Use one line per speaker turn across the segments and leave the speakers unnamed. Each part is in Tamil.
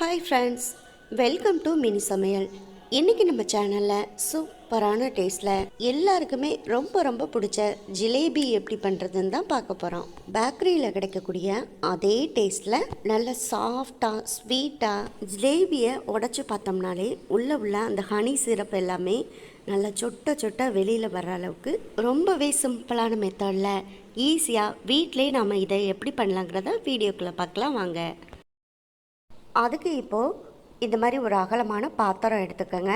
Hi friends welcome to mini சமையல் இன்றைக்கி நம்ம சேனலில் சூப்பரான டேஸ்ட்டில் எல்லாருக்குமே ரொம்ப ரொம்ப பிடிச்ச ஜிலேபி எப்படி பண்ணுறதுன்னு தான் பார்க்க போகிறோம் பேக்கரியில் கிடைக்கக்கூடிய அதே டேஸ்ட்டில் நல்ல சாஃப்டாக ஸ்வீட்டாக ஜிலேபியை உடச்சி பார்த்தோம்னாலே உள்ளே உள்ள அந்த ஹனி சிரப் எல்லாமே நல்லா சொட்ட சொட்ட வெளியில் வர்ற அளவுக்கு ரொம்பவே சிம்பிளான மெத்தடில் ஈஸியாக வீட்டிலே நம்ம இதை எப்படி பண்ணலாங்கிறத வீடியோக்குள்ளே பார்க்கலாம் வாங்க. அதுக்கு இப்போது இந்த மாதிரி ஒரு அகலமான பாத்திரம் எடுத்துக்கோங்க.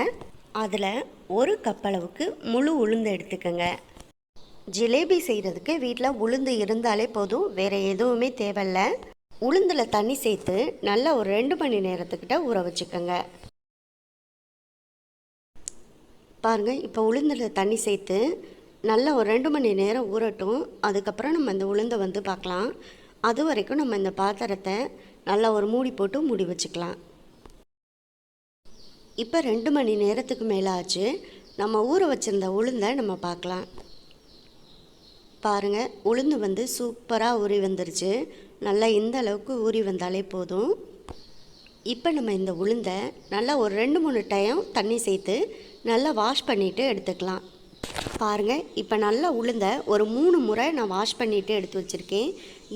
அதில் ஒரு கப் அளவுக்கு முழு உளுந்து எடுத்துக்கோங்க. ஜிலேபி செய்கிறதுக்கு வீட்டில் உளுந்து இருந்தாலே போதும் வேறு எதுவுமே தேவையில்ல. உளுந்தில் தண்ணி சேர்த்து நல்லா ஒரு ரெண்டு மணி நேரத்துக்கிட்ட ஊற வச்சுக்கோங்க. பாருங்கள் இப்போ உளுந்தில் தண்ணி சேர்த்து நல்லா ஒரு ரெண்டு மணி நேரம் ஊறட்டும். அதுக்கப்புறம் நம்ம இந்த உளுந்தை வந்து பார்க்கலாம். அது வரைக்கும் நம்ம இந்த பாத்திரத்தை நல்லா ஒரு மூடி போட்டு மூடி வச்சுக்கலாம். இப்போ ரெண்டு மணி நேரத்துக்கு மேலே ஆச்சு. நம்ம ஊற வச்சுருந்த உளுந்தை நம்ம பார்க்கலாம். பாருங்கள் உளுந்து வந்து சூப்பராக ஊறி வந்துருச்சு. நல்லா இந்த அளவுக்கு ஊறி வந்தாலே போதும். இப்போ நம்ம இந்த உளுந்தை நல்லா ஒரு ரெண்டு மூணு டைம் தண்ணி சேர்த்து நல்லா வாஷ் பண்ணிவிட்டு எடுத்துக்கலாம். பாருங்கள் இப்போ நல்லா உளுந்த ஒரு மூணு முறை நான் வாஷ் பண்ணிவிட்டு எடுத்து வச்சுருக்கேன்.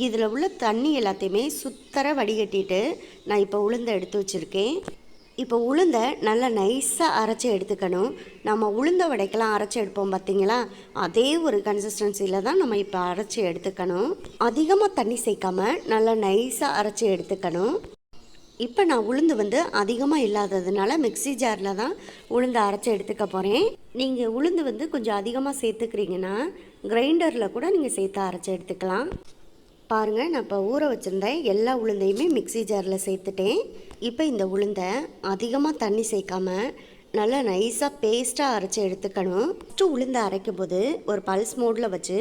இதில் உள்ள தண்ணி எல்லாத்தையுமே சுத்தர வடிகட்டிட்டு நான் இப்போ உளுந்த எடுத்து வச்சுருக்கேன். இப்போ உளுந்த நல்லா நைஸாக அரைச்சி எடுத்துக்கணும். நம்ம உளுந்த வடைக்கெல்லாம் அரைச்சி எடுப்போம் பார்த்தீங்களா அதே ஒரு கன்சிஸ்டன்சியில் தான் நம்ம இப்போ அரைச்சி எடுத்துக்கணும். அதிகமாக தண்ணி சேர்க்காம நல்லா நைஸாக அரைச்சி எடுத்துக்கணும். இப்போ நான் உளுந்து வந்து அதிகமாக இல்லாததுனால மிக்ஸி ஜாரில் தான் உளுந்து அரைச்சி எடுத்துக்க போகிறேன் நீங்கள் உளுந்து வந்து கொஞ்சம் அதிகமாக சேர்த்துக்கிறீங்கன்னா கிரைண்டரில் கூட நீங்கள் சேர்த்து அரைச்சி எடுத்துக்கலாம். பாருங்கள் நான் இப்போ ஊற வச்சுருந்தேன் எல்லா உளுந்தையுமே மிக்ஸி ஜாரில் சேர்த்துட்டேன். இப்போ இந்த உளுந்தை அதிகமாக தண்ணி சேர்க்காம நல்லா நைஸாக பேஸ்ட்டாக அரைச்சி எடுத்துக்கணும். ஃபஸ்ட்டு உளுந்தை அரைக்கும் போது ஒரு பல்ஸ் மோடில் வச்சு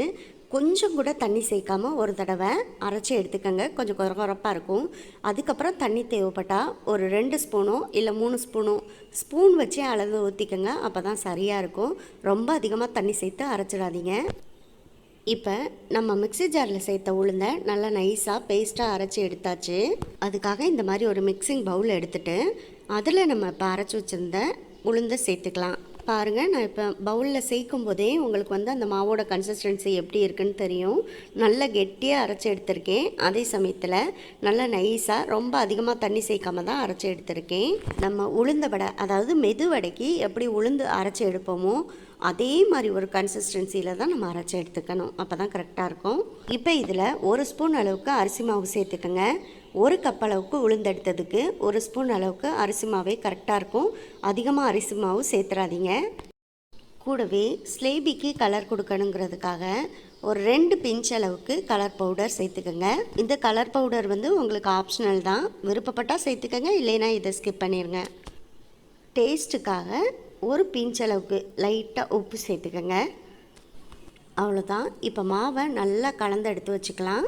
கொஞ்சம் கூட தண்ணி சேர்க்காம ஒரு தடவை அரைச்சி எடுத்துக்கோங்க. கொஞ்சம் குறகுறப்பாக இருக்கும். அதுக்கப்புறம் தண்ணி தேவைப்பட்டால் ஒரு ரெண்டு ஸ்பூனோ இல்லை மூணு ஸ்பூனோ ஸ்பூன் வச்சே அளவு ஊற்றிக்கோங்க அப்போ தான் சரியாக இருக்கும். ரொம்ப அதிகமாக தண்ணி சேர்த்து அரைச்சிடாதீங்க. இப்போ நம்ம மிக்ஸி ஜாரில் சேர்த்த உளுந்தை நல்லா நைஸாக பேஸ்ட்டாக அரைச்சி எடுத்தாச்சு. அதுக்காக இந்த மாதிரி ஒரு மிக்சிங் பவுல் எடுத்துகிட்டு அதில் நம்ம இப்போ அரைச்சி வச்சுருந்த உளுந்தை சேர்த்துக்கலாம். பாருங்கள் நான் இப்போ பவுலில் சேர்க்கும் போதே உங்களுக்கு வந்து அந்த மாவோட கன்சிஸ்டன்சி எப்படி இருக்குன்னு தெரியும். நல்லா கெட்டியாக அரைச்சி எடுத்திருக்கேன். அதே சமயத்தில் நல்லா நைஸாக ரொம்ப அதிகமாக தண்ணி சேர்க்காம தான் அரைச்சி எடுத்திருக்கேன். நம்ம உளுந்த வடை அதாவது மெது வடைக்கு எப்படி உளுந்து அரைச்சி எடுப்போமோ அதே மாதிரி ஒரு கன்சிஸ்டன்சியில் தான் நம்ம அரைச்சி எடுத்துக்கணும். அப்போ தான் கரெக்டாக இருக்கும். இப்போ இதில் ஒரு ஸ்பூன் அளவுக்கு அரிசி மாவு சேர்த்துக்கோங்க. ஒரு கப் அளவுக்கு உளுந்தெடுத்ததுக்கு ஒரு ஸ்பூன் அளவுக்கு அரிசி மாவே கரெக்டாக இருக்கும். அதிகமாக அரிசி மாவு சேர்த்துறாதீங்க. கூடவே ஸ்லேபிக்கு கலர் கொடுக்கணுங்கிறதுக்காக ஒரு ரெண்டு பிஞ்ச் அளவுக்கு கலர் பவுடர் சேர்த்துக்கோங்க. இந்த கலர் பவுடர் வந்து உங்களுக்கு ஆப்ஷனல் தான். விருப்பப்பட்டால் சேர்த்துக்கோங்க இல்லைன்னா இதை ஸ்கிப் பண்ணிடுங்க டேஸ்ட்டுக்காக ஒரு பிஞ்ச் அளவுக்கு லைட்டாக உப்பு சேர்த்துக்கோங்க. அவ்வளோதான் இப்போ மாவை நல்லா கலந்து எடுத்து வச்சுக்கலாம்.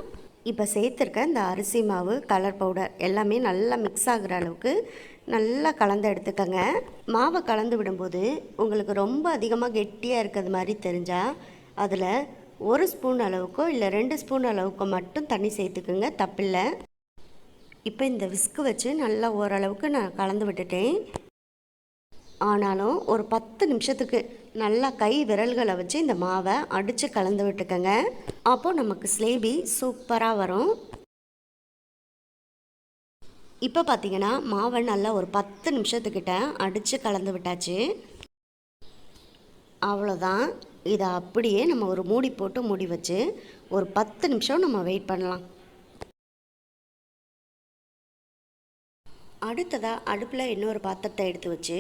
இப்போ சேர்த்துருக்க இந்த அரிசி மாவு கலர் பவுடர் எல்லாமே நல்லா மிக்ஸ் ஆகுற அளவுக்கு நல்லா கலந்து எடுத்துக்கோங்க. மாவை கலந்து விடும்போது உங்களுக்கு ரொம்ப அதிகமாக கெட்டியாக இருக்கிறது மாதிரி தெரிஞ்சால் அதில் ஒரு ஸ்பூன் அளவுக்கோ இல்லை ரெண்டு ஸ்பூன் அளவுக்கோ மட்டும் தண்ணி சேர்த்துக்குங்க தப்பில்லை. இப்போ இந்த விஸ்கு வச்சு நல்லா ஓரளவுக்கு நான் கலந்து விட்டுட்டேன். ஆனாலும் ஒரு பத்து நிமிஷத்துக்கு நல்லா கை விரல்களை வச்சு இந்த மாவை அடித்து கலந்து விட்டுக்கோங்க. அப்போது நமக்கு ஸ்லேபி சூப்பராக வரும். இப்போ பார்த்தீங்கன்னா மாவை நல்லா ஒரு பத்து நிமிஷத்துக்கிட்ட அடித்து கலந்து விட்டாச்சு. அவ்வளோதான் இதை அப்படியே நம்ம ஒரு மூடி போட்டு மூடி வச்சு ஒரு பத்து நிமிஷம் நம்ம வெயிட் பண்ணலாம். அடுத்ததாக அடுப்பில் இன்னொரு பாத்திரத்தை எடுத்து வச்சு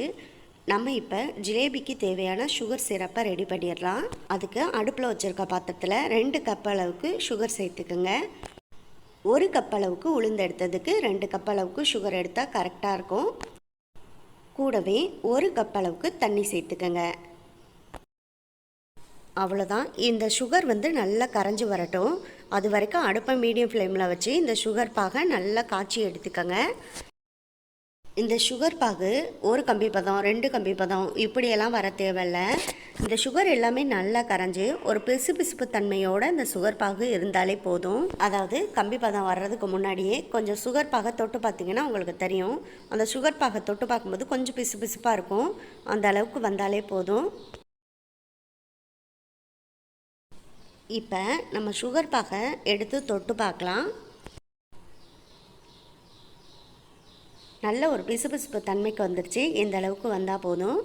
நம்ம இப்போ ஜிலேபிக்கு தேவையான சுகர் சிரப்பை ரெடி பண்ணிடலாம். அதுக்கு அடுப்பில் வச்சுருக்க பாத்திரத்தில் ரெண்டு கப் அளவுக்கு சுகர் சேர்த்துக்குங்க. ஒரு கப் அளவுக்கு உளுந்து எடுத்ததுக்கு ரெண்டு கப் அளவுக்கு சுகர் எடுத்தால் கரெக்டாக இருக்கும். கூடவே ஒரு கப் அளவுக்கு தண்ணி சேர்த்துக்கங்க. அவ்வளோதான் இந்த சுகர் வந்து நல்லா கரைஞ்சி வரட்டும். அது வரைக்கும் அடுப்பை மீடியம் ஃப்ளேமில் வச்சு இந்த சுகர் பாக நல்லா காய்ச்சி எடுத்துக்கோங்க. இந்த சுகர் பாகு ஒரு கம்பி பதம் ரெண்டு கம்பி பதம் இப்படியெல்லாம் வர தேவையில்ல. இந்த சுகர் எல்லாமே நல்லா கரைஞ்சி ஒரு பிசு பிசுப்பு தன்மையோட இந்த சுகர் பாகு இருந்தாலே போதும். அதாவது கம்பி பதம் வர்றதுக்கு முன்னாடியே கொஞ்சம் சுகர் பாகை தொட்டு பார்த்தீங்கன்னா உங்களுக்கு தெரியும். அந்த சுகர் பாகை தொட்டு பார்க்கும்போது கொஞ்சம் பிசு பிசுப்பாக இருக்கும். அந்த அளவுக்கு வந்தாலே போதும். இப்போ நம்ம சுகர் பாகை எடுத்து தொட்டு பார்க்கலாம் நல்ல ஒரு பிசுபிசுப்பு தன்மைக்கு வந்துருச்சு. இந்த அளவுக்கு வந்தால் போதும்.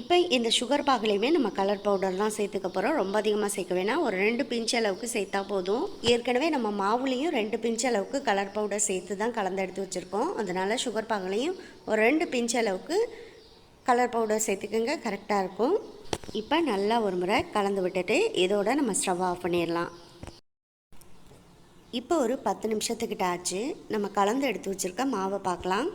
இப்போ இந்த சுகர் பாகுலையுமே நம்ம கலர் பவுடர் தான் சேர்த்துக்க போகிறோம் ரொம்ப அதிகமாக சேர்க்க வேணாம். ஒரு ரெண்டு பிஞ்ச் அளவுக்கு சேர்த்தா போதும். ஏற்கனவே நம்ம மாவுலேயும் ரெண்டு பிஞ்ச் அளவுக்கு கலர் பவுடர் சேர்த்து தான் கலந்து எடுத்து வச்சுருக்கோம். அதனால் சுகர் பாகுலையும் ஒரு ரெண்டு பிஞ்ச் அளவுக்கு கலர் பவுடர் சேர்த்துக்குங்க. கரெக்டாக இருக்கும். இப்போ நல்லா ஒரு முறை கலந்து விட்டுட்டு இதோட நம்ம ஸ்டவ் ஆஃப் பண்ணிடலாம். இப்போ ஒரு பத்து நிமிஷத்துக்கிட்ட ஆச்சு. நம்ம கலந்து எடுத்து வச்சுருக்க மாவை பார்க்கலாம்.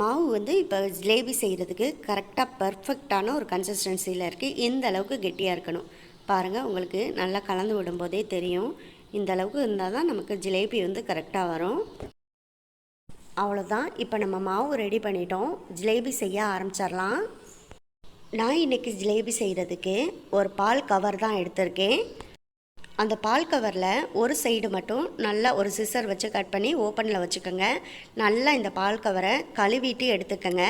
மாவு வந்து இப்போ ஜிலேபி செய்கிறதுக்கு கரெக்டாக பர்ஃபெக்டான ஒரு கன்சிஸ்டன்சியில் இருக்குது இந்த அளவுக்கு கெட்டியாக இருக்கணும்? பாருங்கள் உங்களுக்கு நல்லா கலந்து விடும்போதே தெரியும். இந்த அளவுக்கு இருந்தால் தான் நமக்கு ஜிலேபி வந்து கரெக்டாக வரும். அவ்வளோதான் இப்போ நம்ம மாவு ரெடி பண்ணிட்டோம். ஜிலேபி செய்ய ஆரம்பிச்சிடலாம். நான் இன்றைக்கி ஜிலேபி செய்கிறதுக்கு ஒரு பால் கவர் தான் எடுத்திருக்கேன். அந்த பால் கவரில் ஒரு சைடு மட்டும் நல்லா ஒரு சிசர் வச்சு கட் பண்ணி ஓப்பனில் வச்சுக்கோங்க. நல்லா இந்த பால் கவரை கழுவிட்டு எடுத்துக்கோங்க.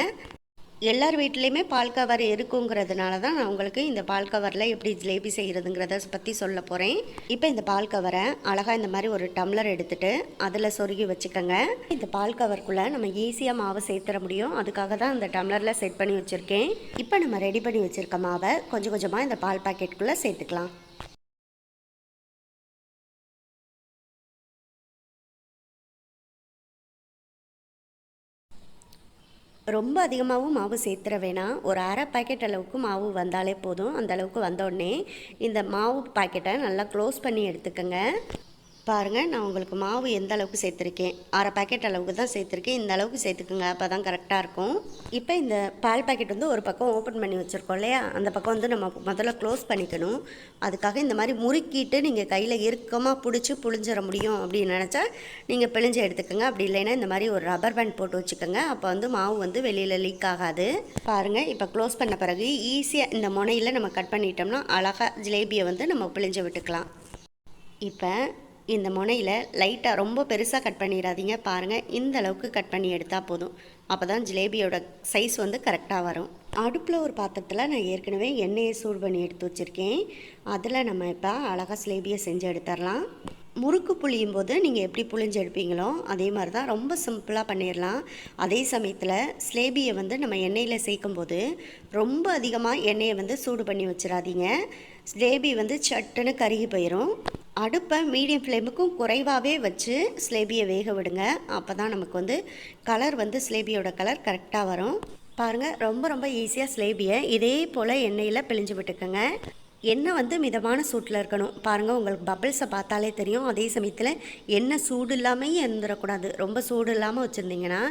எல்லார் வீட்லேயுமே பால் கவர் இருக்குங்கிறதுனால தான் நான் உங்களுக்கு இந்த பால் கவரில் எப்படி ஜிலேபி செய்கிறதுங்கிறத பற்றி சொல்ல போகிறேன் இப்போ இந்த பால் கவரை அழகாக இந்த மாதிரி ஒரு டம்ளர் எடுத்துகிட்டு அதில் சொருகி வச்சுக்கோங்க. இந்த பால் கவருக்குள்ளே நம்ம ஈஸியாக மாவை சேர்த்துற முடியும். அதுக்காக தான் இந்த டம்ளரில் செட் பண்ணி வச்சுருக்கேன். இப்போ நம்ம ரெடி பண்ணி வச்சுருக்க மாவை கொஞ்சம் கொஞ்சமாக இந்த பால் பாக்கெட்டுக்குள்ளே சேர்த்துக்கலாம். ரொம்ப அதிகமாகவும் மாவு சேர்த்துற வேணாம். ஒரு அரை பாக்கெட் அளவுக்கு மாவு வந்தாலே போதும். அந்த அளவுக்கு வந்தோடனே இந்த மாவு பாக்கெட்டை நல்லா க்ளோஸ் பண்ணி எடுத்துக்கோங்க. பாருங்கள் நான் உங்களுக்கு மாவு எந்த அளவுக்கு சேர்த்துருக்கேன்? அரை பேக்கெட் அளவுக்கு தான் சேர்த்துருக்கேன். இந்த அளவுக்கு சேர்த்துக்குங்க அப்போ தான் கரெக்டாக இருக்கும். இப்போ இந்த பால் பாக்கெட் வந்து ஒரு பக்கம் ஓப்பன் பண்ணி வச்சுருக்கோம் இல்லையா? அந்த பக்கம் வந்து நம்ம முதல்ல க்ளோஸ் பண்ணிக்கணும். அதுக்காக இந்த மாதிரி முறுக்கிட்டு நீங்கள் கையில் இறுக்கமாக பிடிச்சி புழிஞ்சிட முடியும் அப்படின்னு நினச்சா நீங்கள் பிழிஞ்சு எடுத்துக்கோங்க. அப்படி இல்லைன்னா இந்த மாதிரி ஒரு ரப்பர் பேண்ட் போட்டு வச்சுக்கோங்க. அப்போ வந்து மாவு வந்து வெளியில் லீக் ஆகாது. பாருங்கள் இப்போ க்ளோஸ் பண்ண பிறகு ஈஸியாக இந்த முனையில் நம்ம கட் பண்ணிட்டோம்னா அழகாக ஜிலேபியை வந்து நம்ம பிழிஞ்சு விட்டுக்கலாம். இப்போ இந்த முனையில் லைட்டாக ரொம்ப பெருசாக கட் பண்ணிடாதீங்க. பாருங்கள் இந்த அளவுக்கு கட் பண்ணி எடுத்தால் போதும். அப்போ தான் ஜிலேபியோட சைஸ் வந்து கரெக்டாக வரும். அடுப்பில் ஒரு பாத்திரத்தில் நான் ஏற்கனவே எண்ணெயை சூடு பண்ணி எடுத்து வச்சுருக்கேன். அதில் நம்ம இப்போ அழகாக ஜிலேபியை செஞ்சு எடுத்துடலாம். முறுக்கு புளியும் போது நீங்கள் எப்படி புளிஞ்சு எடுப்பீங்களோ அதே மாதிரி தான் ரொம்ப சிம்பிளாக பண்ணிடலாம். அதே சமயத்தில் ஸ்லேபியை வந்து நம்ம எண்ணெயில் சேர்க்கும் போது ரொம்ப அதிகமாக எண்ணெயை வந்து சூடு பண்ணி வச்சிடாதீங்க. ஸ்லேபி வந்து சட்டுன்னு கருகி போயிடும் அடுப்பை மீடியம் ஃப்ளேமுக்கும் குறைவாகவே வச்சு ஸ்லேபியை வேக விடுங்க. அப்போ தான் நமக்கு வந்து கலர் வந்து ஸ்லேபியோட கலர் கரெக்டாக வரும். பாருங்கள் ரொம்ப ரொம்ப ஈஸியாக ஸ்லேபியை இதே போல் எண்ணெயில் பிழிஞ்சு விட்டுக்கோங்க. எண்ணெய் வந்து மிதமான சூட்டில் இருக்கணும்? பாருங்கள் உங்களுக்கு பபிள்ஸை பார்த்தாலே தெரியும். அதே சமயத்தில் எண்ணெய் சூடு இல்லாமல் இருந்துடக்கூடாது. ரொம்ப சூடு இல்லாமல் வச்சுருந்தீங்கன்னா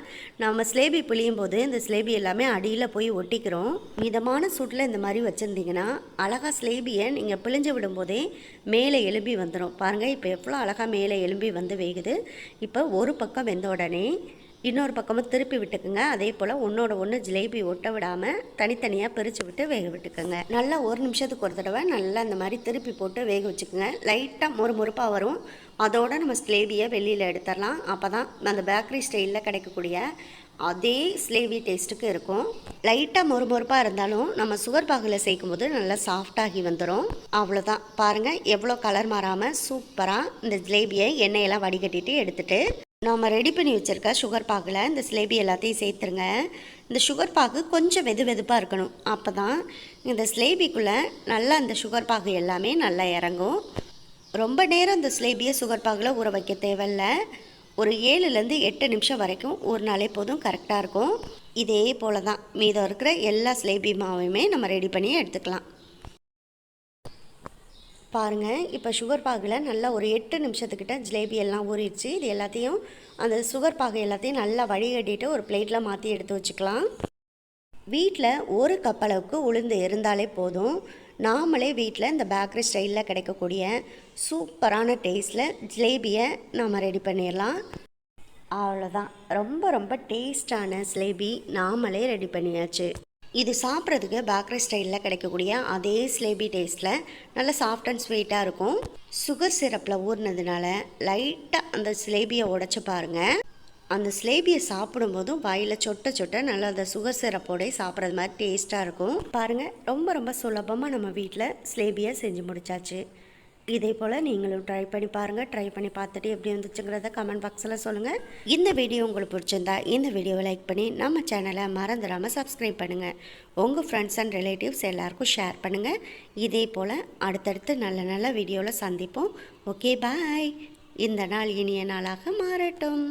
நம்ம ஸ்லேபி புளியும் போது இந்த ஸ்லேபி எல்லாமே அடியில் போய் ஒட்டிக்கிறோம். மிதமான சூட்டில் இந்த மாதிரி வச்சுருந்தீங்கன்னா அழகாக ஸ்லேபியை நீங்கள் பிழிஞ்சு விடும்போதே மேலே எலும்பி வந்துடும் பாருங்கள் இப்போ எவ்வளோ அழகாக மேலே எலும்பி வந்து வேகுது. இப்போ ஒரு பக்கம் வெந்த உடனே இன்னொரு பக்கமும் திருப்பி விட்டுக்குங்க. அதே போல் ஒன்றோட ஒன்று ஜிலேபி ஒட்ட விடாமல் தனித்தனியாக பிரித்து விட்டு வேக விட்டுக்குங்க. நல்லா ஒரு நிமிஷத்துக்கு ஒரு தடவை நல்லா அந்த மாதிரி திருப்பி போட்டு வேக வச்சுக்கோங்க. லைட்டாக மொறு மொறுப்பாக வரும். அதோடு நம்ம ஸ்லேபியை வெளியில் எடுத்துடலாம். அப்போ தான் அந்த பேக்கரி ஸ்டைலில் கிடைக்கக்கூடிய அதே ஸ்லேவி டேஸ்ட்டுக்கு இருக்கும். லைட்டாக மொறு மொறுப்பாக இருந்தாலும் நம்ம சுகர் பாகில் சேர்க்கும் போது நல்லா சாஃப்டாகி வந்துடும் அவ்வளோதான் பாருங்கள் எவ்வளோ கலர் மாறாமல் சூப்பராக இந்த ஜிலேபியை எண்ணெயெல்லாம் வடிகட்டிட்டு எடுத்துகிட்டு நாம் ரெடி பண்ணி வச்சுருக்க சுகர் பாகில் இந்த சிலேபி எல்லாத்தையும் சேர்த்துருங்க. இந்த சுகர் பாகு கொஞ்சம் வெது வெதுப்பாக இருக்கணும். அப்போ தான் இந்த ஸ்லேபிக்குள்ளே நல்லா இந்த சுகர் பாகு எல்லாமே நல்லா இறங்கும். ரொம்ப நேரம் இந்த ஸ்லேபியை சுகர் பாகில் ஊற வைக்க தேவையில்ல. ஒரு ஏழுலேருந்து எட்டு நிமிஷம் வரைக்கும் ஒரு நாளே போதும் கரெக்டாக இருக்கும். இதே போல் தான் மீதம் இருக்கிற எல்லா சிலேபி மாவையுமே நம்ம ரெடி பண்ணி எடுத்துக்கலாம். பாருங்கள் இப்போ சுகர் பாகில் நல்லா ஒரு எட்டு நிமிஷத்துக்கிட்ட ஜிலேபி எல்லாம் ஊறிடுச்சு. இது எல்லாத்தையும் அந்த சுகர் பாகை எல்லாத்தையும் நல்லா வடிகட்டிட்டு ஒரு பிளேட்டில் மாற்றி எடுத்து வச்சுக்கலாம். வீட்டில் ஒரு கப் அளவுக்கு உளுந்து இருந்தாலே போதும். நாமளே வீட்டில் இந்த பேக்கரி ஸ்டைலில் கிடைக்கக்கூடிய சூப்பரான டேஸ்ட்டில் ஜிலேபியை நாம் ரெடி பண்ணிடலாம். அவ்வளோதான் ரொம்ப ரொம்ப டேஸ்டான ஜிலேபி நாமளே ரெடி பண்ணியாச்சு. இது சாப்பிட்றதுக்கு பேக்கரி ஸ்டைலில் கிடைக்கக்கூடிய அதே ஸ்லேபி டேஸ்ட்டில் நல்ல சாஃப்ட் அண்ட் ஸ்வீட்டாக இருக்கும். சுகர் சிரப்பில் ஊறினதுனால லைட்டாக அந்த ஸ்லேபியை உடச்சி பாருங்கள் அந்த ஸ்லேபியை சாப்பிடும்போதும் வாயில் சொட்ட சொட்ட நல்லா அந்த சுகர் சிரப்போடய சாப்பிட்றது மாதிரி டேஸ்ட்டாக இருக்கும். பாருங்கள் ரொம்ப ரொம்ப சுலபமாக நம்ம வீட்டில் ஸ்லேபியை செஞ்சு முடிச்சாச்சு. இதே போல் நீங்களும் ட்ரை பண்ணி பாருங்கள் ட்ரை பண்ணி பார்த்துட்டு எப்படி வந்துச்சுங்கிறத கமெண்ட் பாக்ஸில் சொல்லுங்கள் இந்த வீடியோ உங்களுக்கு பிடிச்சிருந்தா இந்த வீடியோவை லைக் பண்ணி நம்ம சேனலை மறந்துடாமல் சப்ஸ்கிரைப் பண்ணுங்கள் உங்கள் ஃப்ரெண்ட்ஸ் அண்ட் ரிலேட்டிவ்ஸ் எல்லாருக்கும் ஷேர் பண்ணுங்கள் இதே போல் அடுத்தடுத்து நல்ல நல்ல வீடியோவில் சந்திப்போம். ஓகே பாய் இந்த நாள் இனிய நாளாக மாறட்டும்.